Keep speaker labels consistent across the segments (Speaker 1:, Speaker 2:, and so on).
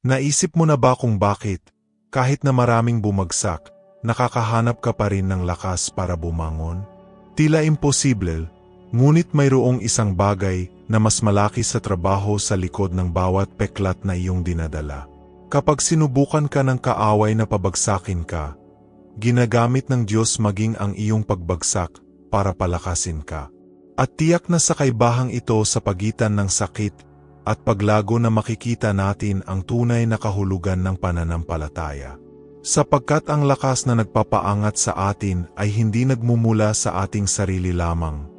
Speaker 1: Naisip mo na ba kung bakit, kahit na maraming bumagsak, nakakahanap ka pa rin ng lakas para bumangon? Tila imposible, ngunit mayroong isang bagay na mas malaki sa trabaho sa likod ng bawat peklat na iyong dinadala. Kapag sinubukan ka ng kaaway na pabagsakin ka, ginagamit ng Diyos maging ang iyong pagbagsak para palakasin ka. At tiyak na sa kaibahang ito sa pagitan ng sakit at paglago na makikita natin ang tunay na kahulugan ng pananampalataya. Sapagkat ang lakas na nagpapaangat sa atin ay hindi nagmumula sa ating sarili lamang,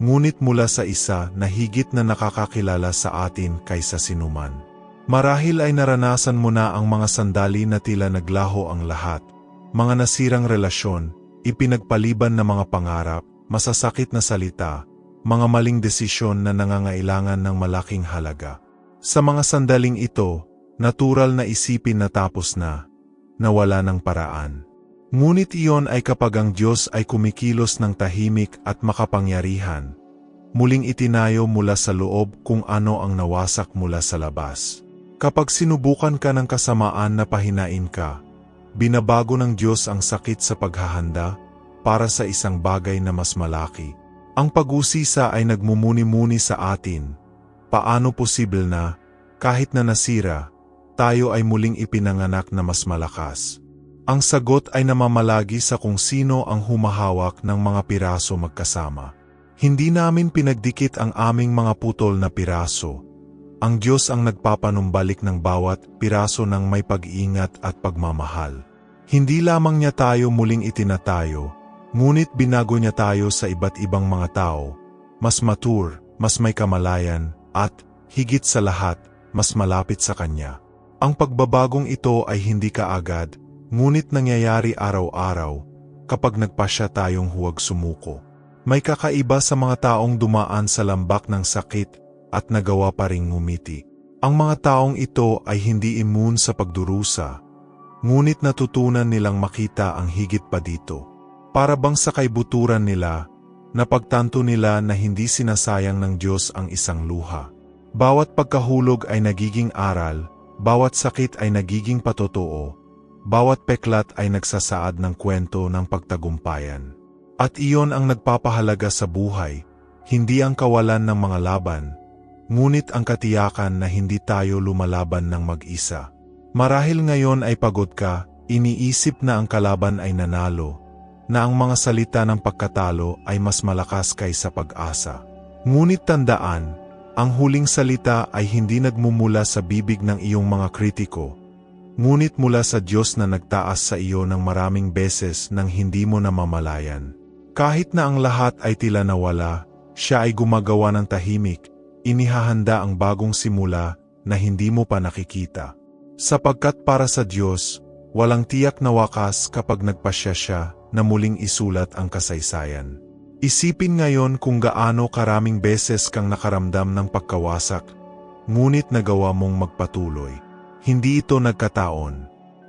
Speaker 1: ngunit mula sa isa na higit na nakakakilala sa atin kaysa sinuman. Marahil ay naranasan mo na ang mga sandali na tila naglaho ang lahat, mga nasirang relasyon, ipinagpaliban na mga pangarap, masasakit na salita, mga maling desisyon na nangangailangan ng malaking halaga. Sa mga sandaling ito, natural na isipin na tapos na, nawala ng paraan. Ngunit iyon ay kapag ang Diyos ay kumikilos ng tahimik at makapangyarihan, muling itinayo mula sa loob kung ano ang nawasak mula sa labas. Kapag sinubukan ka ng kasamaan na pahinain ka, binabago ng Diyos ang sakit sa paghahanda para sa isang bagay na mas malaki. Ang pag-usisa ay nagmumuni-muni sa atin. Paano posible na, kahit na nasira, tayo ay muling ipinanganak na mas malakas? Ang sagot ay namamalagi sa kung sino ang humahawak ng mga piraso magkasama. Hindi namin pinagdikit ang aming mga putol na piraso. Ang Diyos ang nagpapanumbalik ng bawat piraso ng may pag-iingat at pagmamahal. Hindi lamang niya tayo muling itinatayo, Ngunit binago niya tayo sa iba't ibang mga tao, mas matur, mas may kamalayan, at, higit sa lahat, mas malapit sa Kanya. Ang pagbabagong ito ay hindi kaagad, ngunit nangyayari araw-araw, kapag nagpasya tayong huwag sumuko. May kakaiba sa mga taong dumaan sa lambak ng sakit at nagawa pa ring ngumiti. Ang mga taong ito ay hindi immune sa pagdurusa, ngunit natutunan nilang makita ang higit pa dito. Para bang sa kaibuturan nila, napagtanto nila na hindi sinasayang ng Diyos ang isang luha. Bawat pagkahulog ay nagiging aral, bawat sakit ay nagiging patotoo, bawat peklat ay nagsasaad ng kwento ng pagtagumpayan. At iyon ang nagpapahalaga sa buhay, hindi ang kawalan ng mga laban, ngunit ang katiyakan na hindi tayo lumalaban ng mag-isa. Marahil ngayon ay pagod ka, iniisip na ang kalaban ay nanalo, na ang mga salita ng pagkatalo ay mas malakas kaysa pag-asa. Ngunit tandaan, ang huling salita ay hindi nagmumula sa bibig ng iyong mga kritiko, ngunit mula sa Diyos na nagtaas sa iyo ng maraming beses nang hindi mo namamalayan. Kahit na ang lahat ay tila nawala, siya ay gumagawa ng tahimik, inihahanda ang bagong simula na hindi mo pa nakikita. Sapagkat para sa Diyos, walang tiyak na wakas kapag nagpasya siya na muling isulat ang kasaysayan. Isipin ngayon kung gaano karaming beses kang nakaramdam ng pagkawasak, ngunit nagawa mong magpatuloy. Hindi ito nagkataon.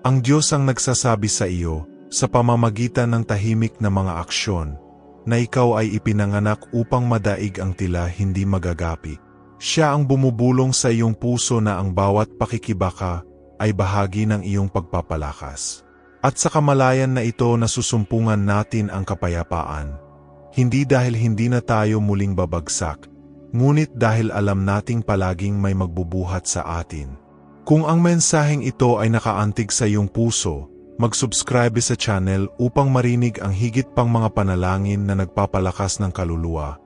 Speaker 1: Ang Diyos ang nagsasabi sa iyo, sa pamamagitan ng tahimik na mga aksyon, na ikaw ay ipinanganak upang madaig ang tila hindi magagapi. Siya ang bumubulong sa iyong puso na ang bawat pakikibaka ay bahagi ng iyong pagpapalakas. At sa kamalayan na ito nasusumpungan natin ang kapayapaan. Hindi dahil hindi na tayo muling babagsak, ngunit dahil alam nating palaging may magbubuhat sa atin. Kung ang mensaheng ito ay nakaantig sa iyong puso, mag-subscribe sa channel upang marinig ang higit pang mga panalangin na nagpapalakas ng kaluluwa.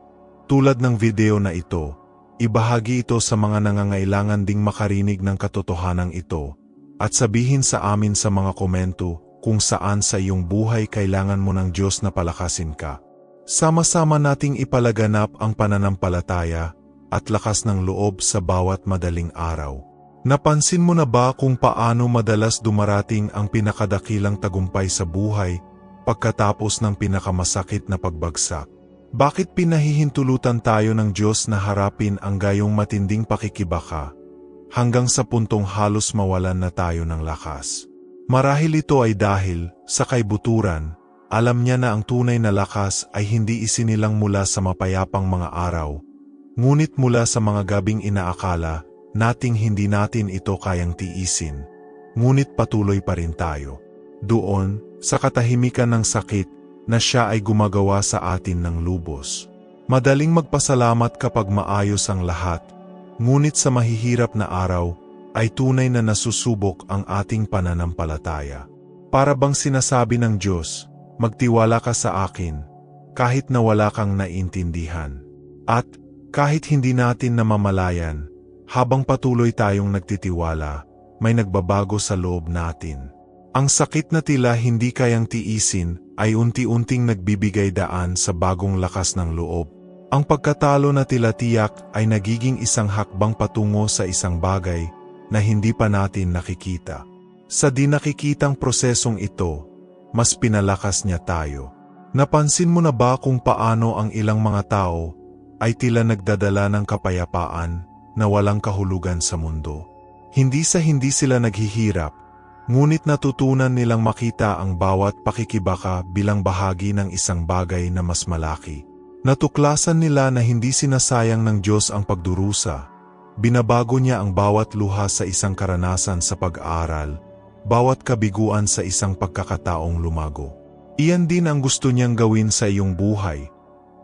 Speaker 1: Tulad ng video na ito, ibahagi ito sa mga nangangailangan ding makarinig ng katotohanan ito at sabihin sa amin sa mga komento kung saan sa iyong buhay kailangan mo ng Diyos na palakasin ka. Sama-sama nating ipalaganap ang pananampalataya at lakas ng loob sa bawat madaling araw. Napansin mo na ba kung paano madalas dumarating ang pinakadakilang tagumpay sa buhay pagkatapos ng pinakamasakit na pagbagsak? Bakit pinahihintulutan tayo ng Diyos na harapin ang gayong matinding pakikibaka hanggang sa puntong halos mawalan na tayo ng lakas. Marahil ito ay dahil, sa kaibuturan, alam niya na ang tunay na lakas ay hindi isinilang mula sa mapayapang mga araw, ngunit mula sa mga gabing inaakala nating hindi natin ito kayang tiisin, ngunit patuloy pa rin tayo. Doon, sa katahimikan ng sakit, na siya ay gumagawa sa atin ng lubos. Madaling magpasalamat kapag maayos ang lahat, ngunit sa mahihirap na araw, ay tunay na nasusubok ang ating pananampalataya. Para bang sinasabi ng Diyos, magtiwala ka sa akin, kahit na wala kang naintindihan. At, kahit hindi natin namamalayan, habang patuloy tayong nagtitiwala, may nagbabago sa loob natin. Ang sakit na tila hindi kayang tiisin ay unti-unting nagbibigay daan sa bagong lakas ng loob. Ang pagkatalo na tila tiyak ay nagiging isang hakbang patungo sa isang bagay na hindi pa natin nakikita. Sa di nakikitang prosesong ito, mas pinalakas niya tayo. Napansin mo na ba kung paano ang ilang mga tao ay tila nagdadala ng kapayapaan na walang kahulugan sa mundo? Hindi sa hindi sila naghihirap, ngunit natutunan nilang makita ang bawat pakikibaka bilang bahagi ng isang bagay na mas malaki. Natuklasan nila na hindi sinasayang ng Diyos ang pagdurusa. Binabago niya ang bawat luha sa isang karanasan sa pag-aaral, bawat kabiguan sa isang pagkakataong lumago. Iyan din ang gusto niyang gawin sa iyong buhay.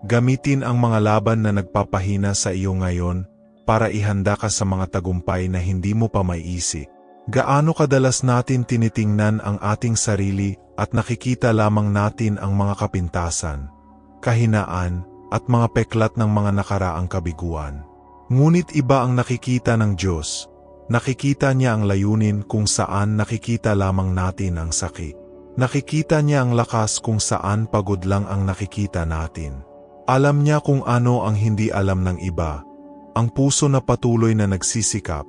Speaker 1: Gamitin ang mga laban na nagpapahina sa iyo ngayon para ihanda ka sa mga tagumpay na hindi mo pa maiisip. Gaano kadalas natin tinitingnan ang ating sarili at nakikita lamang natin ang mga kapintasan, kahinaan, at mga peklat ng mga nakaraang kabiguan. Ngunit iba ang nakikita ng Diyos. Nakikita niya ang layunin kung saan nakikita lamang natin ang sakit. Nakikita niya ang lakas kung saan pagod lang ang nakikita natin. Alam niya kung ano ang hindi alam ng iba, ang puso na patuloy na nagsisikap,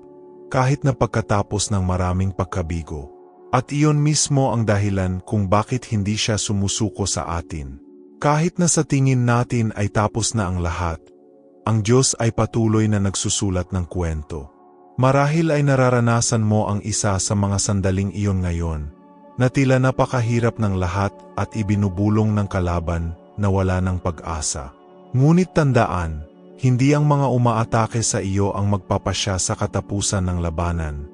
Speaker 1: kahit na pagkatapos ng maraming pagkabigo. At iyon mismo ang dahilan kung bakit hindi siya sumusuko sa atin. Kahit na sa tingin natin ay tapos na ang lahat, ang Diyos ay patuloy na nagsusulat ng kwento. Marahil ay nararanasan mo ang isa sa mga sandaling iyon ngayon, na tila napakahirap ng lahat at ibinubulong ng kalaban na wala ng pag-asa. Ngunit tandaan, hindi ang mga umaatake sa iyo ang magpapasya sa katapusan ng labanan,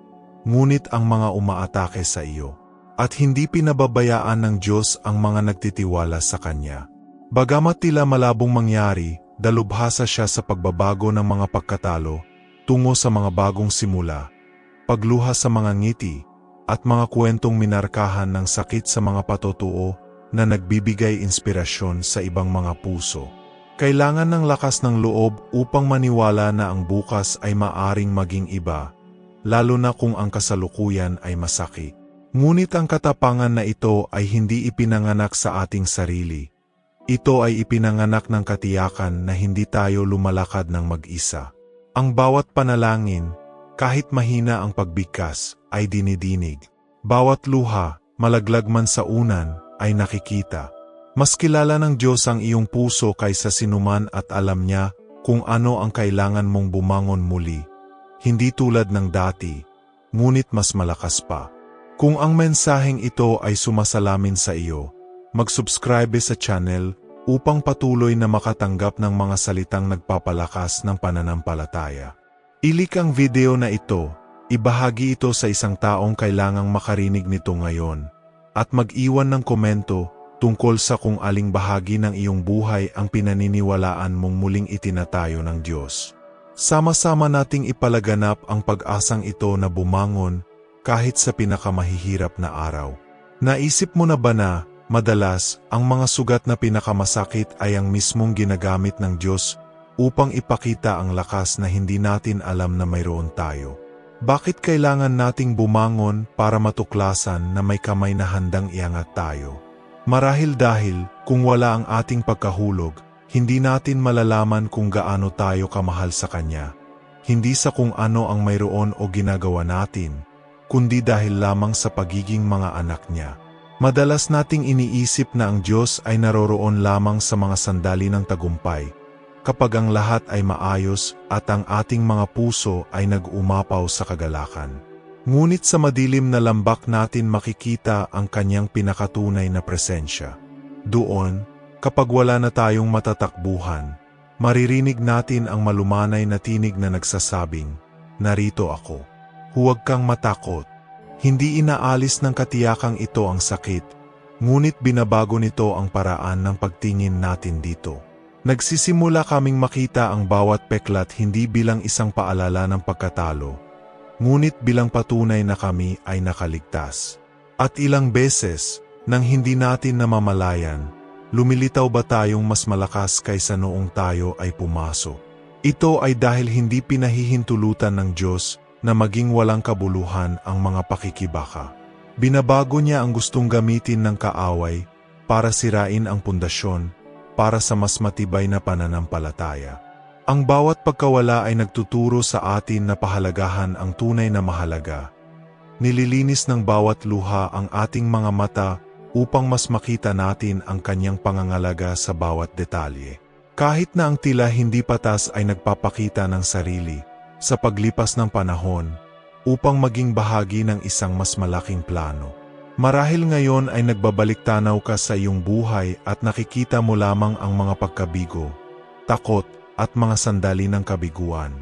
Speaker 1: ngunit ang mga umaatake sa iyo. At hindi pinababayaan ng Diyos ang mga nagtitiwala sa Kanya. Bagamat tila malabong mangyari, dalubhasa siya sa pagbabago ng mga pagkatalo, tungo sa mga bagong simula, pagluha sa mga ngiti, at mga kwentong minarkahan ng sakit sa mga patutuo na nagbibigay inspirasyon sa ibang mga puso. Kailangan ng lakas ng loob upang maniwala na ang bukas ay maaring maging iba, lalo na kung ang kasalukuyan ay masakit. Ngunit ang katapangan na ito ay hindi ipinanganak sa ating sarili. Ito ay ipinanganak ng katiyakan na hindi tayo lumalakad ng mag-isa. Ang bawat panalangin, kahit mahina ang pagbigkas, ay dinidinig. Bawat luha, malaglag man sa unan, ay nakikita. Mas kilala ng Diyos ang iyong puso kaysa sinuman at alam niya kung ano ang kailangan mong bumangon muli. Hindi tulad ng dati, ngunit mas malakas pa. Kung ang mensaheng ito ay sumasalamin sa iyo, mag-subscribe sa channel upang patuloy na makatanggap ng mga salitang nagpapalakas ng pananampalataya. Ilik ang video na ito, ibahagi ito sa isang taong kailangang makarinig nito ngayon, at mag-iwan ng komento tungkol sa kung aling bahagi ng iyong buhay ang pinaniniwalaan mong muling itinatayo ng Diyos. Sama-sama nating ipalaganap ang pag-asang ito na bumangon kahit sa pinakamahihirap na araw. Naisip mo na ba na, madalas, ang mga sugat na pinakamasakit ay ang mismong ginagamit ng Diyos upang ipakita ang lakas na hindi natin alam na mayroon tayo? Bakit kailangan nating bumangon para matuklasan na may kamay na handang iangat tayo? Marahil dahil, kung wala ang ating pagkahulog, hindi natin malalaman kung gaano tayo kamahal sa Kanya. Hindi sa kung ano ang mayroon o ginagawa natin, kundi dahil lamang sa pagiging mga anak niya. Madalas nating iniisip na ang Diyos ay naroroon lamang sa mga sandali ng tagumpay, kapag ang lahat ay maayos at ang ating mga puso ay nag-umapaw sa kagalakan. Ngunit sa madilim na lambak natin makikita ang kanyang pinakatunay na presensya. Doon, kapag wala na tayong matatakbuhan, maririnig natin ang malumanay na tinig na nagsasabing, narito ako. Huwag kang matakot. Hindi inaalis ng katiyakang ito ang sakit, ngunit binabago nito ang paraan ng pagtingin natin dito. Nagsisimula kaming makita ang bawat peklat hindi bilang isang paalala ng pagkatalo, ngunit bilang patunay na kami ay nakaligtas. At ilang beses, nang hindi natin namamalayan, lumilitaw ba tayong mas malakas kaysa noong tayo ay pumasok? Ito ay dahil hindi pinahihintulutan ng Diyos na maging walang kabuluhan ang mga pakikibaka. Binabago niya ang gustong gamitin ng kaaway para sirain ang pundasyon para sa mas matibay na pananampalataya. Ang bawat pagkawala ay nagtuturo sa atin na pahalagahan ang tunay na mahalaga. Nililinis ng bawat luha ang ating mga mata upang mas makita natin ang kanyang pangangalaga sa bawat detalye. Kahit na ang tila hindi patas ay nagpapakita ng sarili sa paglipas ng panahon upang maging bahagi ng isang mas malaking plano. Marahil ngayon ay nagbabalik tanaw ka sa iyong buhay at nakikita mo lamang ang mga pagkabigo, takot at mga sandali ng kabiguan.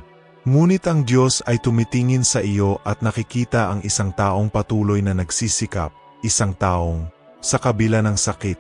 Speaker 1: Ngunit ang Diyos ay tumitingin sa iyo at nakikita ang isang taong patuloy na nagsisikap, isang taong, sa kabila ng sakit,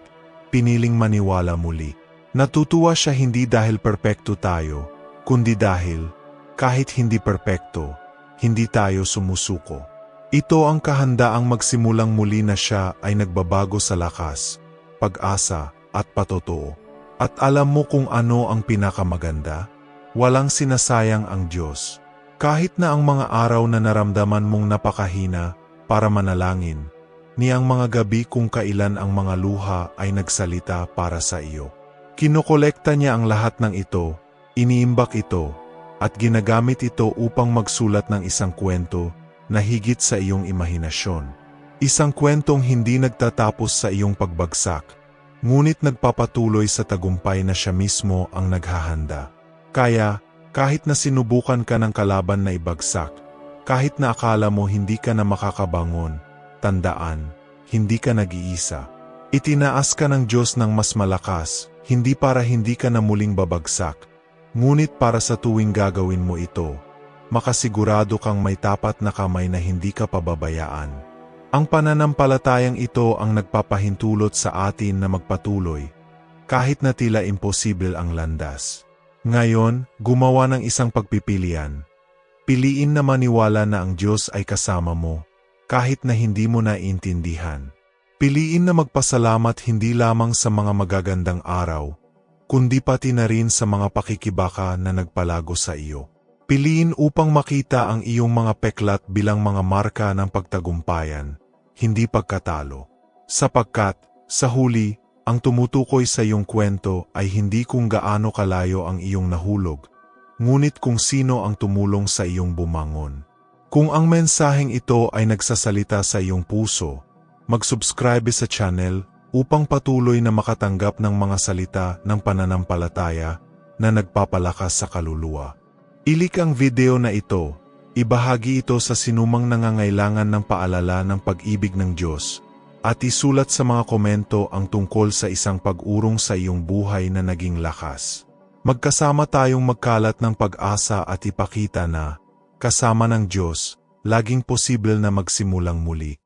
Speaker 1: piniling maniwala muli. Natutuwa siya hindi dahil perpekto tayo, kundi dahil, kahit hindi perpekto, hindi tayo sumusuko. Ito ang kahandaang magsimulang muli na siya ay nagbabago sa lakas, pag-asa at patotoo. At alam mo kung ano ang pinakamaganda? Walang sinasayang ang Diyos. Kahit na ang mga araw na naramdaman mong napakahina para manalangin, ni ang mga gabi kung kailan ang mga luha ay nagsalita para sa iyo. Kinokolekta niya ang lahat ng ito, iniimbak ito, at ginagamit ito upang magsulat ng isang kwento na higit sa iyong imahinasyon. Isang kwentong hindi nagtatapos sa iyong pagbagsak, ngunit nagpapatuloy sa tagumpay na siya mismo ang naghahanda. Kaya, kahit na sinubukan ka ng kalaban na ibagsak, kahit na akala mo hindi ka na makakabangon, tandaan, hindi ka nag-iisa. Itinaas ka ng Diyos ng mas malakas, hindi para hindi ka na muling babagsak, ngunit para sa tuwing gagawin mo ito, makasigurado kang may tapat na kamay na hindi ka pababayaan. Ang pananampalatayang ito ang nagpapahintulot sa atin na magpatuloy, kahit na tila imposible ang landas. Ngayon, gumawa ng isang pagpipilian. Piliin na maniwala na ang Diyos ay kasama mo, kahit na hindi mo naiintindihan. Piliin na magpasalamat hindi lamang sa mga magagandang araw, kundi pati na rin sa mga pakikibaka na nagpalago sa iyo. Piliin upang makita ang iyong mga peklat bilang mga marka ng pagtagumpayan, hindi pagkatalo. Sapagkat, sa huli, ang tumutukoy sa iyong kwento ay hindi kung gaano kalayo ang iyong nahulog, ngunit kung sino ang tumulong sa iyong bumangon. Kung ang mensaheng ito ay nagsasalita sa iyong puso, mag-subscribe sa channel upang patuloy na makatanggap ng mga salita ng pananampalataya na nagpapalakas sa kaluluwa. Ilik ang video na ito, ibahagi ito sa sinumang nangangailangan ng paalala ng pag-ibig ng Diyos, at isulat sa mga komento ang tungkol sa isang pag-urong sa iyong buhay na naging lakas. Magkasama tayong magkalat ng pag-asa at ipakita na, kasama ng Diyos, laging posible na magsimulang muli.